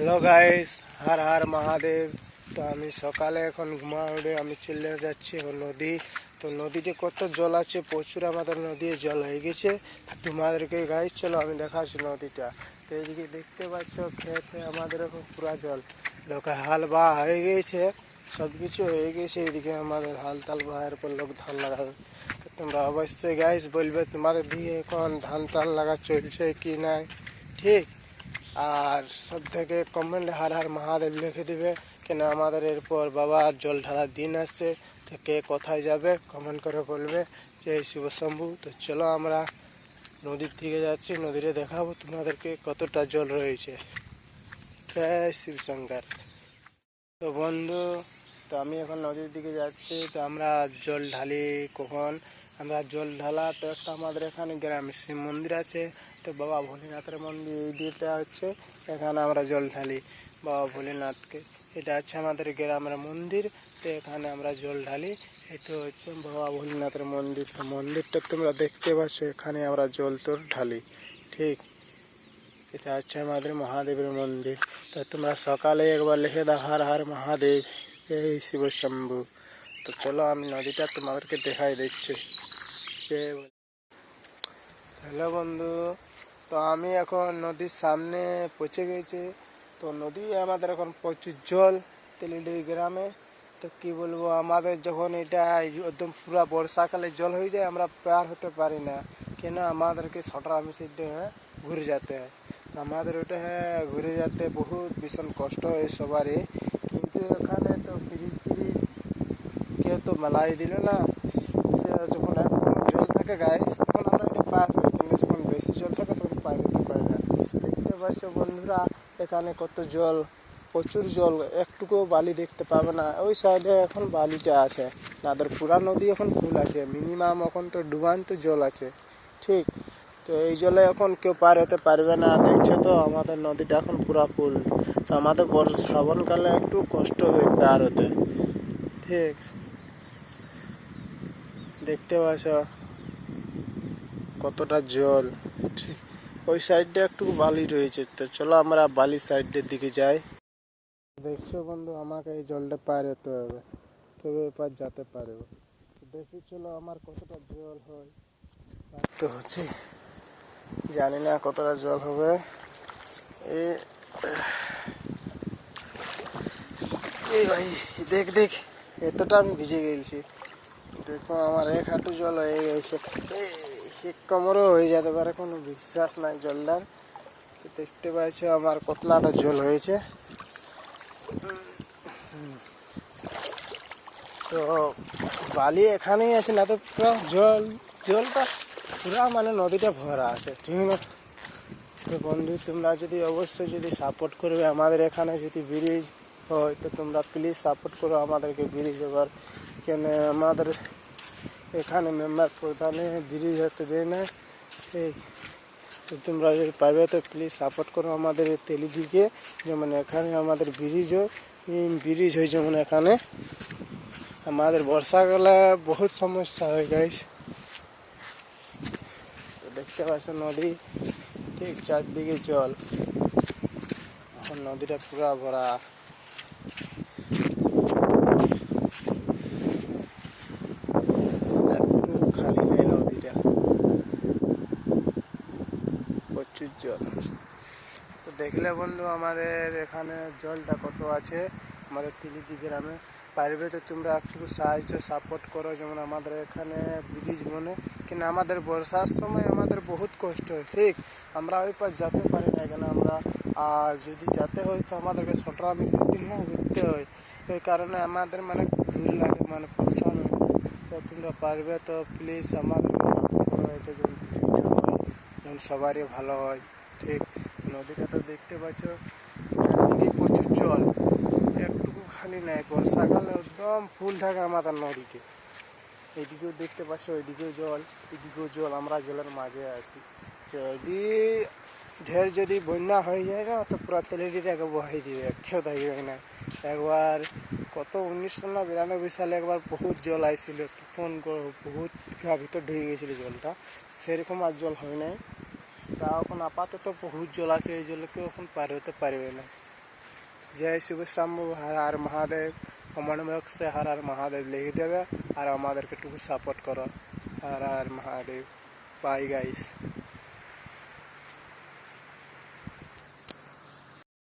Hello guys, Har Har Mahadev. তো আমি সকালে এখন ঘুমা উঠে আমি চলে যাচ্ছি নদী। তো নদীতে কত জল আছে? প্রচুর আমাদের নদীতে জল হয়ে গেছে। তোমাদেরকে গাইস, চলো আমি দেখাচ্ছি নদীটা। তো এদিকে দেখতে পাচ্ছ, খেতে আমাদের এখন পুরা জল। লোকে হাল বা হয়ে গেছে সব কিছু হয়ে গেছে। এদিকে আমাদের হাল তাল বাহার পর লোক ধান লাগাবে তোমরা অবশ্যই গাইস বলবে, তোমাদের দিয়ে এখন ধান টান লাগা চলছে কি নাই? ঠিক? আর সব থেকে কমেন্টে হার হার মহাদেব লিখে দিবে কেন আমাদের এরপর বাবার জল ঢালার দিন আসছে তো কে কোথায় যাবে কমেন্ট করে বলবে। যে শিব শম্ভু। তো চলো আমরা নদীর দিকে যাচ্ছি নদীতে দেখাবো তোমাদেরকে কতটা জল রয়েছে। জয় শিবশঙ্কর তো বন্ধু, তো আমি এখন নদীর দিকে যাচ্ছি, তো আমরা জল ঢালি কখন? আমরা জল ঢালা, তো একটা আমাদের এখানে গ্রামে শিব মন্দির আছে, তো বাবা ভোলেনাথের মন্দির এই দিকটা হচ্ছে, এখানে আমরা জল ঢালি বাবা ভোলেনাথকে। এটা হচ্ছে আমাদের গ্রামের মন্দির, তো এখানে আমরা জল ঢালি, এটা হচ্ছে বাবা ভোলেনাথের মন্দির। মন্দিরটা তোমরা দেখতে পাচ্ছ, এখানে আমরা জল তোর ঢালি, ঠিক? এটা হচ্ছে আমাদের মহাদেবের মন্দির। তো তোমরা সকালে একবার লিখে দাও, হার হার মহাদেব, এই শিব শম্ভু। তো চলো আমি নদীটা তোমাদেরকে দেখাই দিচ্ছি। হ্যালো বন্ধু। তো আমি এখন নদীর সামনে পৌঁছে গেছি। তো নদী আমাদের এখন প্রচুর জল তেলিডি গ্রামে। তো কি বলব, আমাদের যখন এটা এই যে একদম পুরো বর্ষাকালে জল হয়ে যায়, আমরা পার হতে পারি না। কেন আমাদেরকে সটরা মিশিয়ে হ্যাঁ ঘুরে যেতে হয়। তো আমাদের ওটা হ্যাঁ ঘুরে যেতে বহুত ভীষণ কষ্ট হয় সবারই। কিন্তু এখানে তো ফ্রিজ ফ্রিজ কেউ তো মেলাই দিল না। যে যখন একদম জল থাকে গাইস তখন আমরা এটা যখন বেশি জল থাকে তখন পার হতে পারি না। দেখতে পাচ্ছ বন্ধুরা, এখানে কত জল, প্রচুর জল। একটুকু বালি দেখতে পাবে না। ওই সাইডে এখন বালিটা আছে। নাদের পুরা নদী এখন ফুল আছে। মিনিমাম এখন তো ডুবান্ত জল আছে। ঠিক? তো এই জলে এখন কেউ পার হতে পারবে না। দেখছ তো, আমাদের নদীটা এখন পুরা ফুল। তো আমাদের শ্রাবণকালে একটু কষ্ট হয় পার হতে। ঠিক? দেখতে পাচ্ছ? কতটা জল? ঠিক, ওই সাইডটা একটু বালি রয়েছে। তো চলো আমরা বালি সাইডের দিকে যাই। দেখছ বন্ধু, আমাকে এই জলটা পার হতে হবে। তবে এপার যেতে পারবে দেখি চলো আমার কতটা জল হয়। তো হচ্ছে, জানি না কতটা জল হবে। এ, এই ভাই, দেখ দেখ, এতটা আমি ভিজে গেছি। দেখো আমার এক হাঁটু জল হয়ে গেছে। এক কোমরও হয়ে যেতে পারে, কোনো বিশ্বাস নাই জলটার। তো দেখতে পাচ্ছ আমার কতলাটা জল হয়েছে। তো বালি এখানেই আছে না, তো পুরো জল, জলটা পুরা মানে নদীটা ভরা আছে, ঠিক না? তো বন্ধু, তোমরা যদি অবশ্যই যদি সাপোর্ট করবে আমাদের এখানে, যদি ব্রিজ হয়, তো তোমরা প্লিজ সাপোর্ট করো আমাদেরকে ব্রিজ এবার। কেন আমাদের এখানে মেম্বার প্রধানে ব্রিজ হতে দেয় না। এই তোমরা যদি পারবে তো প্লিজ সাপোর্ট করো আমাদের এই তেলিদিকে যেমন এখানে আমাদের ব্রিজ হয় ব্রিজ হয় যেমন এখানে। আমাদের বর্ষাকালে বহুত সমস্যা হয় গাইস দেখতে পাচ্ছ নদী, ঠিক চারদিকে জল। এখন নদীটা পুরা ভরা একটু খালি নেই নদীটা প্রচুর জল। তো দেখলে বন্ধু আমাদের এখানে জলটা কত আছে? আমাদের তিলিদি গ্রামে। পারবে তো তোমরা একটু সাহায্য সাপোর্ট করো। যেমন আমাদের এখানে ব্রিজ মনে, কিন্তু আমাদের বর্ষার সময় আমাদের বহুত কষ্ট হয়, ঠিক? আমরা ওই পাশ যেতে পারি না এখানে আমরা, আর যদি যেতে হয় তো আমাদেরকে সটরা মিশিয়ে নিয়ে ঘুরতে হয়। এই কারণে আমাদের মানে দূর লাগে মানে পৌঁছান হয় তো তোমরা পারবে তো প্লিজ আমাদেরকে সাপোর্ট করো, এটা যেন সবারই ভালো হয়। ঠিক, নদীটা তো দেখতে পাচ্ছ, চারদিকে প্রচুর জল। একটুকু খালি নাই, বর্ষাকালে একদম ফুল থাকে আমাদের নদীতে। এদিকেও দেখতে পাচ্ছ ওইদিকেও জল, এদিকেও জল, আমরা জলের মাঝে আছি। যদি ঢের যদি বন্যা হয়ে যায় না, তো পুরো তেলেডিটাকে বহাই দিবে কেউ থাকবে না। একবার কত উনিশশো না বিরানব্বই সালে একবার বহুত জল আইছিল তখন বহুত ভিতর ঢুকে গেছিল জলটা। সেরকম আর জল হয় নাই। তা এখন আপাতত বহুত জল আছে, এই জলে কেউ এখন পার হতে পারবে না। জয় শিব শম্ভু, হর হর মহাদেব কমেন্ট বক্সে হর আর মহাদেব লিখে দেবে, আর আমাদেরকে একটু সাপোর্ট করো। হর আর মহাদেব বাই গাইস